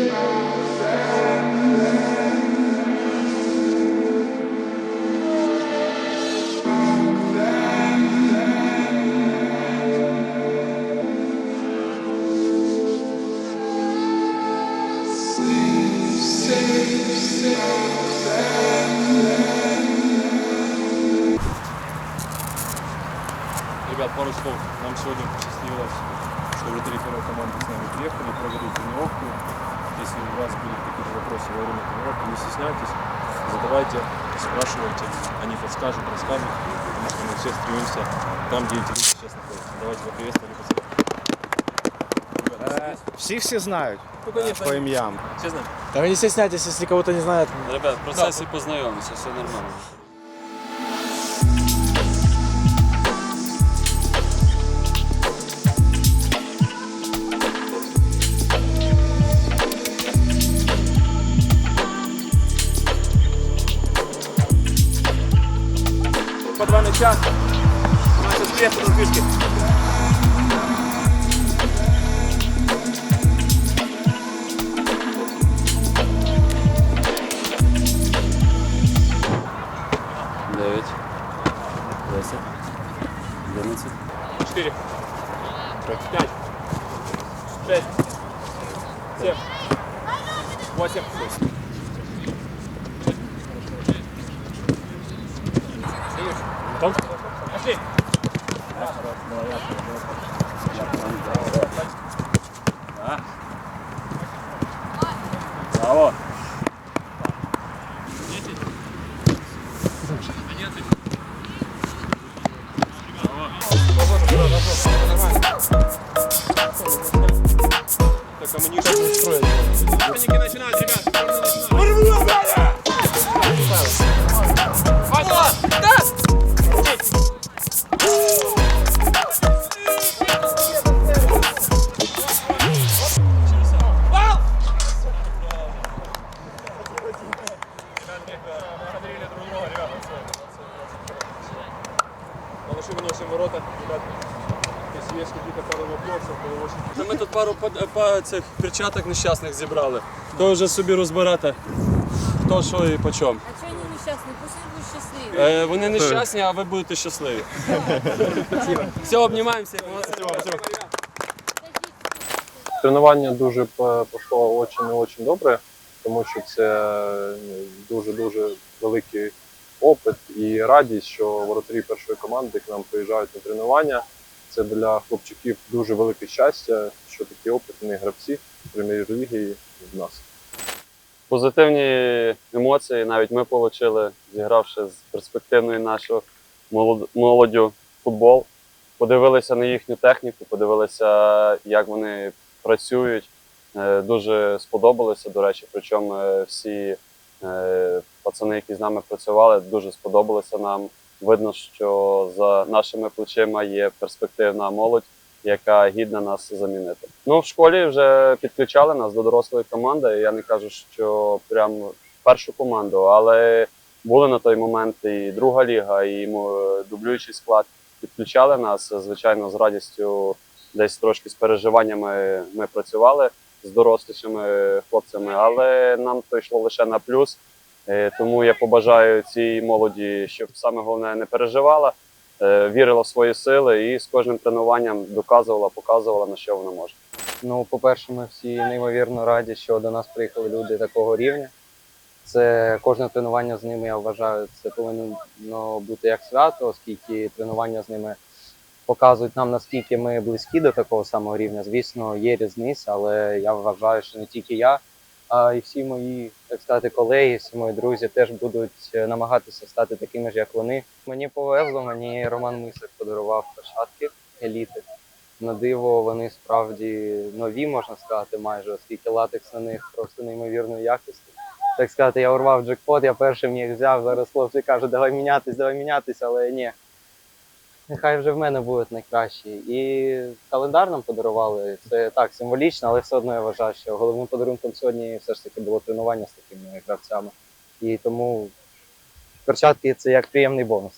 Ребят, пару слов. Нам сегодня посчастливилось, что жители первой команды с нами приехали, провели тренировку. Если у вас будут какие-то вопросы во время тренировки, не стесняйтесь, задавайте, спрашивайте, они подскажут, расскажут, потому что мы все стремимся там, где эти люди сейчас находятся. Давайте поприветствовали пацаны. Ребят, Всіх всі знають Ну, конечно, по ім'ям. честно. Та ви не стесняйтесь, якщо кого-то не знають. Ребят, в процесі познайомимося, все нормально. По два мяча. У нас успех на фишки. Дев'ять. Десять. Одинадцять. Четыре. Пять. Шесть. Семь. Восемь. Готов? Пошли. Да. Браво. Только мы не как настроили. Паники начинают, Малыши выносим ворота, ребят. Если есть какие-то пару вопросов, то очень Та Ми тут пару под- па- цих перчаток нещасних зібрали. То вже собі розбирати, хто що і по чому. А чого вони нещасні? Пусть вони будуть щасливі. Е, вони нещасні, а ви будете щасливі. Все, обнімаємося. Тренування дуже пішло очень і очень добре, тому що це дуже-дуже великий опит і радість, що воротарі першої команди к нам приїжджають на тренування. Це для хлопчиків дуже велике щастя, що такі опитні гравці прем'єр-ліги в нас. Позитивні емоції навіть ми отримали, зігравши з перспективною нашою молоддю футбол. Подивилися на їхню техніку, подивилися, як вони працюють. Е, Дуже сподобалося, до речі. Причому е, всі е, пацани, які з нами працювали, дуже сподобалися нам. Видно, що за нашими плечима є перспективна молодь, яка гідна нас замінити. Ну, в школі вже підключали нас до дорослої команди. Я не кажу, що прям першу команду, але були на той момент і друга ліга, і дублюючий склад. Підключали нас. Звичайно, з радістю, десь трошки з переживаннями ми працювали з дорослішими хлопцями, але нам то йшло лише на плюс. Е, Тому я побажаю цій молоді, щоб саме головне не переживала, е, вірила в свої сили і з кожним тренуванням доказувала, показувала на що вона може. Ну, по-перше, ми всі неймовірно раді, що до нас приїхали люди такого рівня. Це кожне тренування з ними, я вважаю, це повинно бути як свято, оскільки тренування з ними показують нам, наскільки ми близькі до такого самого рівня. Звісно, є різниця, але я вважаю, що не тільки я, а й всі мої, так сказати, колеги, всі мої друзі теж будуть е, намагатися стати такими ж, як вони. Мені повезло, мені Роман Мисик подарував перчатки еліти. На диво вони справді нові, можна сказати, майже, оскільки латекс на них просто неймовірної якості. Так сказати, я урвав джекпот, я першим їх взяв. Зараз хлопці кажуть, давай мінятись, давай мінятись, але ні. Нехай вже в мене будуть найкращі. І календар нам подарували. Це так символічно, але все одно я вважаю, що головним подарунком сьогодні все ж таки було тренування з такими гравцями. І тому перчатки це як приємний бонус.